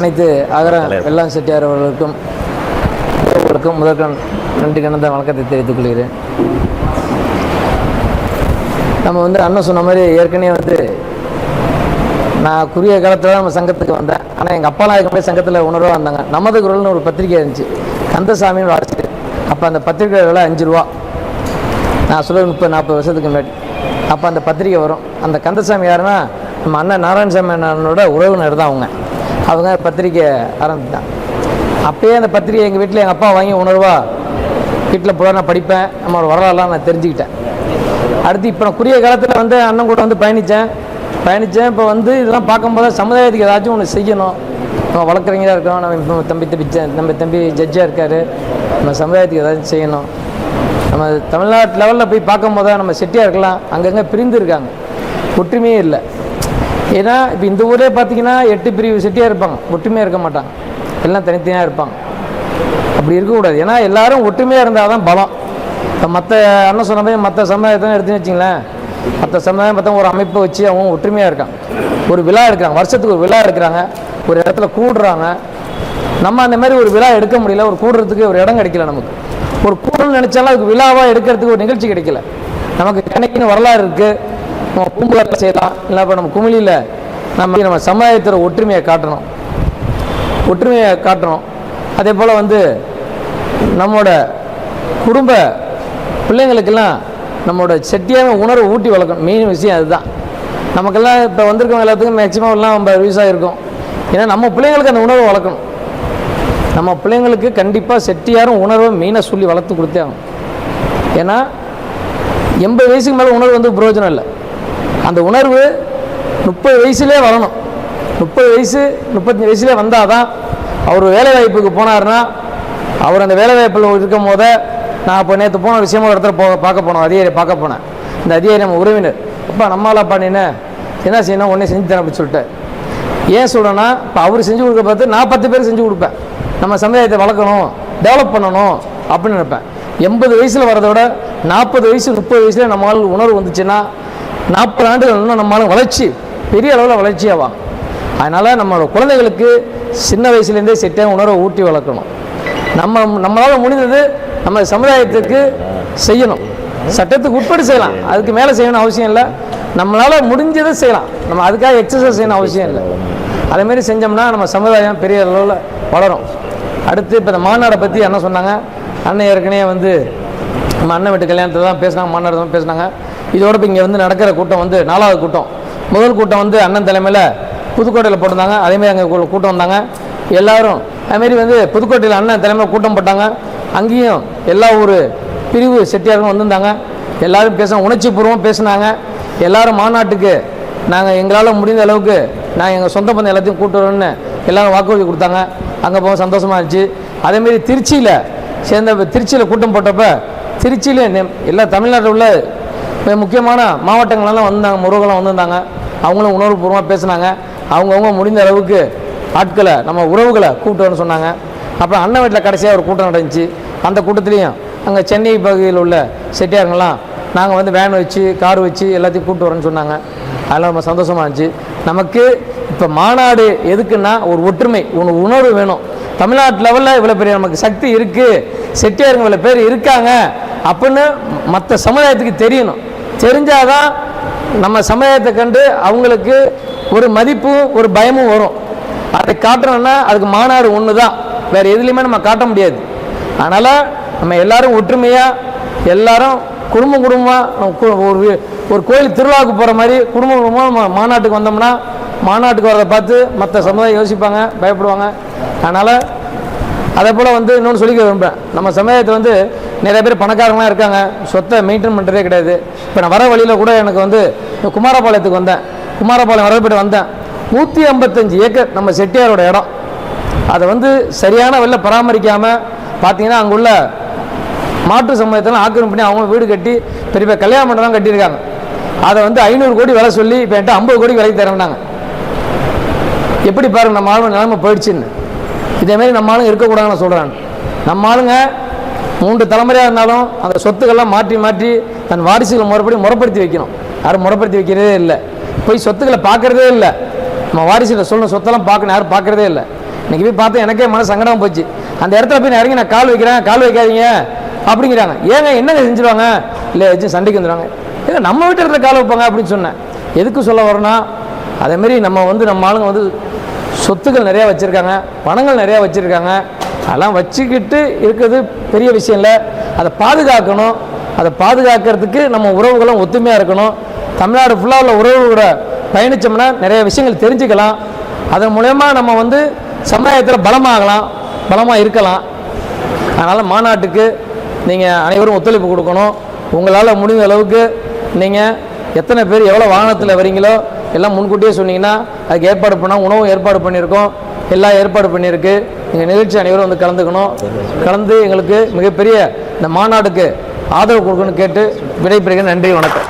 அனைத்து அகர வெள்ளாம் செட்டியார் அவர்களுக்கும் அவர்களுக்கும் முதற்கண் நன்றி கணந்த வணக்கத்தை தெரிவித்துக் கொள்கிறேன். நம்ம வந்து அண்ணன் சொன்ன மாதிரி ஏற்கனவே வந்து நான் குறுகிய காலத்தில் நம்ம சங்கத்துக்கு வந்தேன். ஆனால் எங்கள் அப்பாலாம் முன்னாடி சங்கத்தில் உணர்வாக வந்தாங்க நமது குரல்னு ஒரு பத்திரிக்கை இருந்துச்சு. கந்தசாமின்னு ஆசிரியர். அப்போ அந்த பத்திரிக்கை விலை அஞ்சு ரூபா. நான் சொல்ல முப்பது நாற்பது வருஷத்துக்கு முன்னாடி. அப்போ அந்த பத்திரிக்கை வரும். அந்த கந்தசாமி யாருன்னா நம்ம அண்ணன் நாராயணசாமி அண்ணனோட உறவினர் தான் அவங்க. அவங்க பத்திரிக்கை ஆரம்பித்தான் அப்பயே அந்த பத்திரிக்கை எங்கள் வீட்டில் எங்கள் அப்பா வாங்கி உணர்வா வீட்டில் புள்ள நான் படிப்பேன் நம்ம வரலாறுலாம் நான் தெரிஞ்சுக்கிட்டேன். அடுத்து இப்போ நான் குறுகிய காலத்தில் வந்து அண்ணன் கூட வந்து பயணித்தேன் பயணித்தேன் இப்போ வந்து இதெல்லாம் பார்க்கும்போது சமுதாயத்துக்கு ஏதாச்சும் ஒன்று செய்யணும். நம்ம வழக்கறிஞராக இருக்கோம் நம்ம இப்போ தம்பி தம்பி நம்ம தம்பி ஜட்ஜாக இருக்கார். நம்ம சமுதாயத்துக்கு ஏதாச்சும் செய்யணும். நம்ம தமிழ்நாட்டு லெவலில் போய் பார்க்கும் போது நம்ம செட்டியாக இருக்கலாம். அங்கங்கே பிரிந்து இருக்காங்க. ஒற்றுமையே இல்லை. ஏன்னா இப்போ இந்த ஊரே பார்த்தீங்கன்னா எட்டு பிரிவு செட்டியாக இருப்பாங்க. ஒற்றுமையாக இருக்க மாட்டாங்க. எல்லாம் தனித்தனியாக இருப்பாங்க. அப்படி இருக்கக்கூடாது ஏன்னா எல்லாரும் ஒற்றுமையாக இருந்தால் தான் பலம். இப்போ மற்ற அண்ணன் சொன்ன மாதிரி மற்ற சமுதாயத்தை எடுத்துன்னு வச்சிங்களேன் மற்ற சமுதாயம் பார்த்தா ஒரு அமைப்பை வச்சு அவங்க ஒற்றுமையாக இருக்காங்க. ஒரு விழா எடுக்கிறாங்க. வருஷத்துக்கு ஒரு விழா எடுக்கிறாங்க. ஒரு இடத்துல கூடுறாங்க. நம்ம அந்த மாதிரி ஒரு விழா எடுக்க முடியல. ஒரு கூடுறதுக்கு ஒரு இடம் கிடைக்கல நமக்கு. ஒரு கூடல் நினச்சாலும் அதுக்கு விழாவாக எடுக்கிறதுக்கு ஒரு நிகழ்ச்சி கிடைக்கல. நமக்கு கணக்கின்னு வரலாறு இருக்குது நம்ம பூம்புகாரில் செய்யலாம் இல்லை இப்போ நம்ம குமிழியில் நம்ம நம்ம சமுதாயத்தில் ஒற்றுமையை காட்டணும். ஒற்றுமையை காட்டுறோம் அதே போல் வந்து நம்மளோட குடும்ப பிள்ளைங்களுக்கெல்லாம் நம்மளோட செட்டியான உணர்வை ஊட்டி வளர்க்கணும். மெயின் விஷயம் அதுதான். நமக்கெல்லாம் இப்போ வந்திருக்கவங்க எல்லாத்துக்கும் மேக்ஸிமம் எல்லாம் நம்ம விவசாயம் இருக்கும் ஏன்னா நம்ம பிள்ளைங்களுக்கு அந்த உணர்வை வளர்க்கணும். நம்ம பிள்ளைங்களுக்கு கண்டிப்பாக செட்டியாரும் உணர்வை மெயினாக சொல்லி வளர்த்து கொடுத்தே ஆகணும். ஏன்னா எண்பது வயசுக்கு மேலே உணர்வு வந்து பிரயோஜனம் இல்லை. அந்த உணர்வு முப்பது வயசுலேயே வரணும். முப்பது வயசு முப்பத்தஞ்சு வயசுலேயே வந்தால் தான் அவர் வேலை வாய்ப்புக்கு போனாருன்னா அவர் அந்த வேலை வாய்ப்பில் இருக்கும் போத நான் இப்போ நேற்று போன விஷயமா ஒரு இடத்துல போ பார்க்க போனோம் அதிகாரி பார்க்க போனேன். இந்த அதிகாரி நம்ம உறவினர். அப்பா நம்மளால பண்ணின என்ன? செய்யணும்? உடனே செஞ்சு தரேன் அப்படின்னு சொல்லிட்டு ஏன் சொல்கிறேன்னா இப்போ அவர் செஞ்சு கொடுக்க பார்த்து நான் பத்து பேர் செஞ்சு கொடுப்பேன். நம்ம சமுதாயத்தை வளர்க்கணும் டெவலப் பண்ணணும் அப்படின்னு நினைப்பேன். எண்பது வயசில் வரதை விட நாற்பது வயசு முப்பது வயசுல நம்மளால் உணர்வு வந்துச்சுன்னா நாற்பது ஆண்டுகள் இன்னும் நம்மளால வளர்ச்சி பெரிய அளவில் வளர்ச்சியாவாங்க அதனால் நம்மளோட குழந்தைகளுக்கு சின்ன வயசுலேருந்தே செட்டாக உணர்வை ஊட்டி வளர்க்கணும். நம்ம நம்மளால் முடிந்தது நம்ம சமுதாயத்துக்கு செய்யணும். சட்டத்துக்கு உட்பட்டு செய்யலாம். அதுக்கு மேலே செய்யணும் அவசியம் இல்லை. நம்மளால் முடிஞ்சதை செய்யலாம். நம்ம அதுக்காக எக்ஸசைஸ் செய்யணும் அவசியம் இல்லை. அதேமாரி செஞ்சோம்னா நம்ம சமுதாயம் பெரிய அளவில் வளரும். அடுத்து இப்போ இந்த மாநாடை பற்றி என்ன சொன்னாங்க. அண்ணன் ஏற்கனவே வந்து நம்ம அண்ணன் வீட்டு கல்யாணத்தை தான் பேசினாங்க மாநாடு தான் பேசினாங்க. இதோட இப்போ இங்கே வந்து நடக்கிற கூட்டம் வந்து நாலாவது கூட்டம். முதல் கூட்டம் வந்து அண்ணன் தலைமையில் புதுக்கோட்டையில் போட்டிருந்தாங்க. அதேமாரி அங்கே கூட்டம் வந்தாங்க. எல்லோரும் அதுமாரி வந்து புதுக்கோட்டையில் அண்ணன் தலைமையில் கூட்டம் போட்டாங்க. அங்கேயும் எல்லா ஊர் பிரிவு செட்டியாரும் வந்திருந்தாங்க. எல்லோரும் பேச உணர்ச்சி பேசினாங்க. எல்லோரும் மாநாட்டுக்கு நாங்கள் எங்களால் முடிந்த அளவுக்கு நாங்கள் எங்கள் சொந்த பந்தம் எல்லாத்தையும் கூட்டு வரணும்னு எல்லோரும் வாக்குறுதி கொடுத்தாங்க. அங்கே போக சந்தோஷமாக இருந்துச்சு. அதேமாரி திருச்சியில் சேர்ந்த திருச்சியில் கூட்டம் போட்டப்போ திருச்சியில் எல்லா தமிழ்நாட்டில் உள்ள முக்கியமான மாவட்டங்களெல்லாம் வந்தாங்க முருகெல்லாம் வந்திருந்தாங்க. அவங்களும் உணர்வுபூர்வமாக பேசினாங்க. அவங்கவுங்க முடிந்த அளவுக்கு ஆட்களை நம்ம உறவுகளை கூப்பிட்டு வரணும்னு சொன்னாங்க. அப்புறம் அண்ணன் வீட்டில் கடைசியாக ஒரு கூட்டம் நடந்துச்சு. அந்த கூட்டத்துலேயும் அங்கே சென்னை பகுதியில் உள்ள செட்டியாருங்கெல்லாம் நாங்கள் வந்து வேன் வச்சு கார் வச்சு எல்லாத்தையும் கூப்பிட்டு வரோன்னு சொன்னாங்க. அதெல்லாம் ரொம்ப சந்தோஷமாக இருந்துச்சு. நமக்கு இப்போ மாநாடு எதுக்குன்னா ஒரு ஒற்றுமை ஒன்று உணர்வு வேணும். தமிழ்நாட்டு லெவலில் இவ்வளோ பெரிய நமக்கு சக்தி இருக்குது செட்டியாருங்க இவ்வளோ பேர் இருக்காங்க அப்படின்னு மற்ற சமுதாயத்துக்கு தெரியணும். தெரிஞ்சாதான் நம்ம சமுதாயத்தை கண்டு அவங்களுக்கு ஒரு மதிப்பும் ஒரு பயமும் வரும். அதை காட்டணும்னா அதுக்கு மாநாடு ஒன்று தான் வேறு எதுலேயுமே நம்ம காட்ட முடியாது. அதனால் நம்ம எல்லாரும் ஒற்றுமையாக எல்லாரும் குடும்ப குடும்பமாக ஒரு ஒரு கோயில் திருவிழாவுக்கு போகிற மாதிரி குடும்ப குடும்பமாக நம்ம மாநாட்டுக்கு வந்தோம்னா மாநாட்டுக்கு வரதை பார்த்து மற்ற சமுதாயம் யோசிப்பாங்க பயப்படுவாங்க. அதனால் அதே போல் வந்து இன்னொன்று சொல்லிக்க விரும்புகிறேன் நம்ம சமுதாயத்தை வந்து நிறைய பேர் பணக்காரங்களாம் இருக்காங்க. சொத்தை மெயின்டைன் பண்ணுறதே கிடையாது. இப்போ நான் வர வழியில் கூட எனக்கு வந்து குமாரபாளையத்துக்கு வந்தேன். குமாரபாளையம் வரப்பட்டு வந்தேன். நூற்றி ஐம்பத்தஞ்சு ஏக்கர் நம்ம செட்டியாரோட இடம். அதை வந்து சரியான வழியில் பராமரிக்காமல் பார்த்தீங்கன்னா அங்குள்ள மாற்று சமுதாயத்தெல்லாம் ஆக்கிரமிப்பு பண்ணி அவங்க வீடு கட்டி பெரிய பெரிய கல்யாண மண்டபம் கட்டியிருக்காங்க. அதை வந்து ஐநூறு கோடி விலை சொல்லி இப்போ என்கிட்ட ஐம்பது கோடி விலைக்கு தரேன்னாங்க. எப்படி பாருங்க நம்ம ஆளுங்க நிலைமை போயிடுச்சுன்னு. இதேமாரி நம்ம ஆளுங்க இருக்கக்கூடாதுன்னு நான் சொல்கிறேன் நம்ம ஆளுங்க மூன்று தலைமுறையாக இருந்தாலும் அந்த சொத்துக்கள்லாம் மாற்றி மாற்றி தன் வாரிசுகளை முறைப்படி முறைப்படுத்தி வைக்கணும். யாரும் முறைப்படுத்தி வைக்கிறதே இல்லை. போய் சொத்துக்களை பார்க்குறதே இல்லை. நம்ம வாரிசுகளை சொல்லணும் சொத்தெல்லாம் பார்க்கணும் யாரும் பார்க்குறதே இல்லை. இன்னைக்கு போய் பார்த்தா எனக்கே மன சங்கடம் போச்சு. அந்த இடத்துல போய் நான் இறங்கி நான் கால் வைக்கிறேன் கால் வைக்காதீங்க அப்படிங்கிறாங்க. ஏங்க என்னங்க செஞ்சுருவாங்க? இல்லை வச்சு சண்டைக்கு வந்துடுவாங்க ஏங்க நம்ம வீட்டு இடத்துல கால் வைப்பாங்க அப்படின்னு சொன்னேன். எதுக்கு சொல்ல வரேன்னா அதேமாரி நம்ம வந்து நம்ம ஆளுங்க வந்து சொத்துக்கள் நிறையா வச்சுருக்காங்க பணங்கள் நிறையா வச்சுருக்காங்க. அதெல்லாம் வச்சுக்கிட்டு இருக்கிறது பெரிய விஷயம் இல்லை. அதை பாதுகாக்கணும். அதை பாதுகாக்கிறதுக்கு நம்ம உறவுகளும் ஒத்துமையாக இருக்கணும். தமிழ்நாடு ஃபுல்லாக உள்ள உறவுகளோட பயணித்தோம்னா நிறைய விஷயங்கள் தெரிஞ்சுக்கலாம். அதன் மூலயமா நம்ம வந்து சமுதாயத்தில் பலமாகலாம் பலமாக இருக்கலாம். அதனால் மாநாட்டுக்கு நீங்கள் அனைவரும் ஒத்துழைப்பு கொடுக்கணும். உங்களால் முடிந்த அளவுக்கு நீங்கள் எத்தனை பேர் எவ்வளோ வாகனத்தில் வரீங்களோ எல்லாம் முன்கூட்டியே சொன்னீங்கன்னா அதுக்கு ஏற்பாடு பண்ணால் உணவும் ஏற்பாடு பண்ணியிருக்கோம். எல்லாம் ஏற்பாடு பண்ணியிருக்கு. நீங்கள் நிகழ்ச்சி அனைவரும் வந்து கலந்துக்கணும். கலந்து எங்களுக்கு மிகப்பெரிய இந்த மாநாடுக்கு ஆதரவு கொடுக்கணும்னு கேட்டு விடைபெறுகிறேன். நன்றி வணக்கம்.